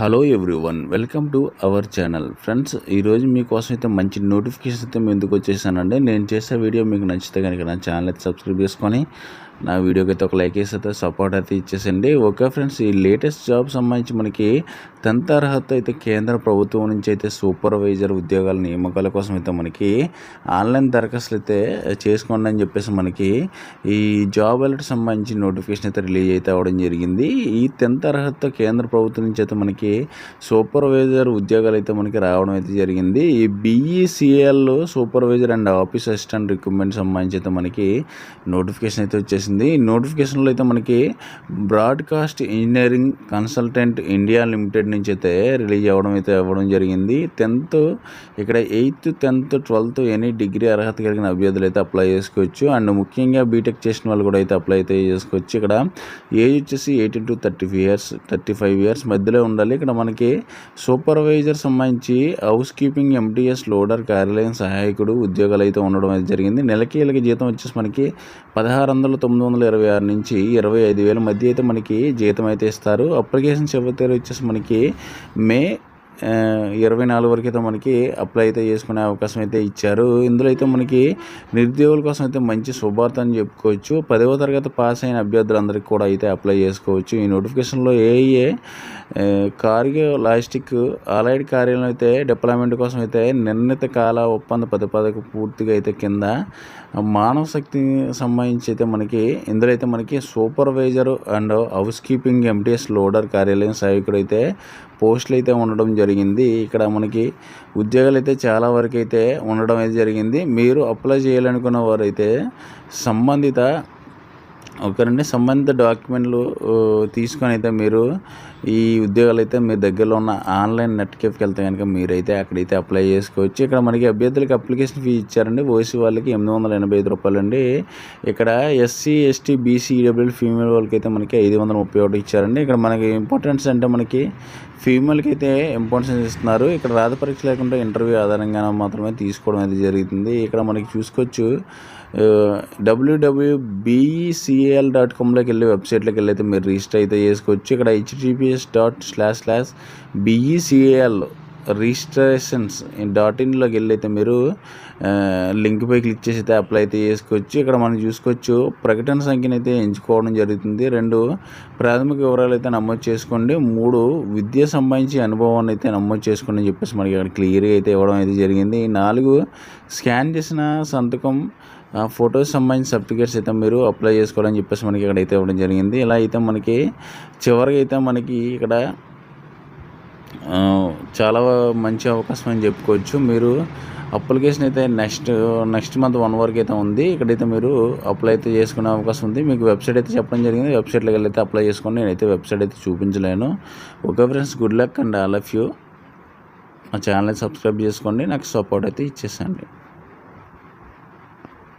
Hello everyone welcome to our channel friends ఈరోజు మీకోసం అయితే మంచి నోటిఫికేషన్ అయితే మేము ఎందుకు వచ్చేసానండి. నేను చేసే వీడియో మీకు నచ్చితే కనుక నా ఛానల్ అయితే సబ్స్క్రైబ్ చేసుకొని నా వీడియోకి అయితే ఒక లైక్ వేసి అయితే సపోర్ట్ అయితే ఇచ్చేసండి ఓకే ఫ్రెండ్స్ ఈ లేటెస్ట్ జాబ్ సంబంధించి మనకి టెన్త్ అర్హత అయితే కేంద్ర ప్రభుత్వం నుంచి అయితే సూపర్వైజర్ ఉద్యోగాల నియామకాల కోసం అయితే మనకి ఆన్లైన్ దరఖాస్తులు అయితే చేసుకోండి అని చెప్పేసి మనకి ఈ జాబ్ అలర్ట్ సంబంధించి నోటిఫికేషన్ అయితే రిలీజ్ అయితే అవ్వడం జరిగింది. ఈ టెన్త్ అర్హత కేంద్ర ప్రభుత్వం నుంచి అయితే మనకి సూపర్వైజర్ ఉద్యోగాలు అయితే మనకి రావడం అయితే జరిగింది. ఈ BECL supervisor and office assistant recruitment సంబంధించి అయితే మనకి నోటిఫికేషన్ అయితే వచ్చేసింది. ఈ నోటిఫికేషన్లో అయితే మనకి broadcast engineering consultant India limited నుంచి అయితే రిలీజ్ అవ్వడం అయితే అవ్వడం జరిగింది. టెన్త్ ఇక్కడ eighth tenth twelfth any degree అర్హత కలిగిన అభ్యర్థులు అయితే అప్లై చేసుకోవచ్చు. అండ్ ముఖ్యంగా బీటెక్ చేసిన వాళ్ళు కూడా అయితే అప్లై అయితే చేసుకోవచ్చు. ఇక్కడ ఏజ్ వచ్చేసి eighteen to thirty five years thirty five years మధ్యలో ఉండాలి. ఇక్కడ మనకి సూపర్వైజర్ సంబంధించి హౌస్ కీపింగ్ ఎంటీఎస్ లోడర్ కార్యాలయం సహాయకుడు ఉద్యోగాలు అయితే ఉండడం అయితే జరిగింది. నెలకి ఇలాగ జీతం వచ్చేసి మనకి పదహారు వందల తొమ్మిది వందల ఇరవై ఆరు నుంచి ఇరవై ఐదు వేల మధ్య అయితే మనకి జీతం అయితే ఇస్తారు. అప్లికేషన్ చివరి తేదీ వచ్చేసి మనకి మే ఇరవై నాలుగు వరకు అయితే మనకి అప్లై అయితే చేసుకునే అవకాశం అయితే ఇచ్చారు. ఇందులో అయితే మనకి నిరుద్యోగుల కోసం అయితే మంచి శుభార్త అని చెప్పుకోవచ్చు. పదవ తరగతి పాస్ అయిన అభ్యర్థులందరికీ కూడా అయితే అప్లై చేసుకోవచ్చు. ఈ నోటిఫికేషన్లో ఏఏ కార్గో లాజిస్టిక్ అలైడ్ కార్యాలయం అయితే డిప్లాయ్మెంట్ కోసం అయితే నిర్ణీత కాల ఒప్పంద ప్రతిపాదక పూర్తిగా అయితే కింద మానవ శక్తికి సంబంధించి అయితే మనకి ఇందులో అయితే మనకి supervisor and housekeeping MTS loader కార్యాలయం సహాయకుడు అయితే పోస్టులు అయితే ఉండడం జరిగింది. జరిగింది. ఇక్కడ మనకి ఉద్యోగాలు అయితే చాలా వరకు అయితే ఉండడం అయితే జరిగింది. మీరు అప్లై చేయాలనుకున్న వారైతే సంబంధిత ఒకరండి సంబంధిత డాక్యుమెంట్లు తీసుకొని అయితే మీరు ఈ ఉద్యోగాలు అయితే మీ దగ్గరలో ఉన్న ఆన్లైన్ నెట్ కేఫ్కి వెళ్తే కనుక మీరైతే అక్కడైతే అప్లై చేసుకోవచ్చు. ఇక్కడ మనకి అభ్యర్థులకి అప్లికేషన్ ఫీ ఇచ్చారండి. ఓసీ వాళ్ళకి ఎనిమిది వందల ఎనభై ఐదు రూపాయలు అండి. ఇక్కడ SC ST BC EW female వాళ్ళకి అయితే మనకి ఐదు వందల ముప్పై ఒకటి ఇచ్చారండి. ఇక్కడ మనకి ఇంపార్టెన్స్ అంటే మనకి ఫీమేల్కి అయితే ఇంపార్టెన్స్ ఇస్తున్నారు. ఇక్కడ రాత పరీక్ష లేకుండా ఇంటర్వ్యూ ఆధారంగా మాత్రమే తీసుకోవడం అయితే జరుగుతుంది. ఇక్కడ మనకి చూసుకోవచ్చు డబ్ల్యూడబ్ల్యూబీసీఎల్ డాట్ కామ్లోకి వెళ్ళి వెబ్సైట్లోకి వెళ్ళి అయితే మీరు రిజిస్టర్ అయితే చేసుకోవచ్చు. ఇక్కడ dot slash slash becal registrations dot ఇన్లోకి వెళ్ళి అయితే మీరు లింక్పై క్లిక్ చేసి అయితే అప్లై అయితే చేసుకోవచ్చు. ఇక్కడ మనం చూసుకోవచ్చు ప్రకటన సంఖ్యను అయితే ఎంచుకోవడం జరుగుతుంది. రెండు ప్రాథమిక వివరాలు అయితే నమోదు చేసుకోండి. మూడు విద్య సంబంధించి అనుభవాన్ని అయితే నమోదు చేసుకోండి అని చెప్పేసి మనకి ఇక్కడ క్లియర్గా అయితే ఇవ్వడం అయితే జరిగింది. నాలుగు స్కాన్ చేసిన సంతకం ఫొటోస్ సంబంధించిన సర్టిఫికేట్స్ అయితే మీరు అప్లై చేసుకోవాలని చెప్పేసి మనకి ఇక్కడ అయితే ఇవ్వడం జరిగింది. ఇలా అయితే మనకి చివరిగా అయితే మనకి ఇక్కడ చాలా మంచి అవకాశం అని చెప్పుకోవచ్చు. మీరు అప్లికేషన్ అయితే నెక్స్ట్ నెక్స్ట్ మంత్ వన్ వరకు అయితే ఉంది. ఇక్కడైతే మీరు అప్లై అయితే చేసుకునే అవకాశం ఉంది. మీకు వెబ్సైట్ అయితే చెప్పడం జరిగింది. వెబ్సైట్లోకి వెళ్ళి అయితే అప్లై చేసుకోండి. నేనైతే వెబ్సైట్ అయితే చూపించలేను. Okay friends good luck and all of you. మా ఛానల్ సబ్స్క్రైబ్ చేసుకోండి. నాకు సపోర్ట్ అయితే ఇచ్చేసండి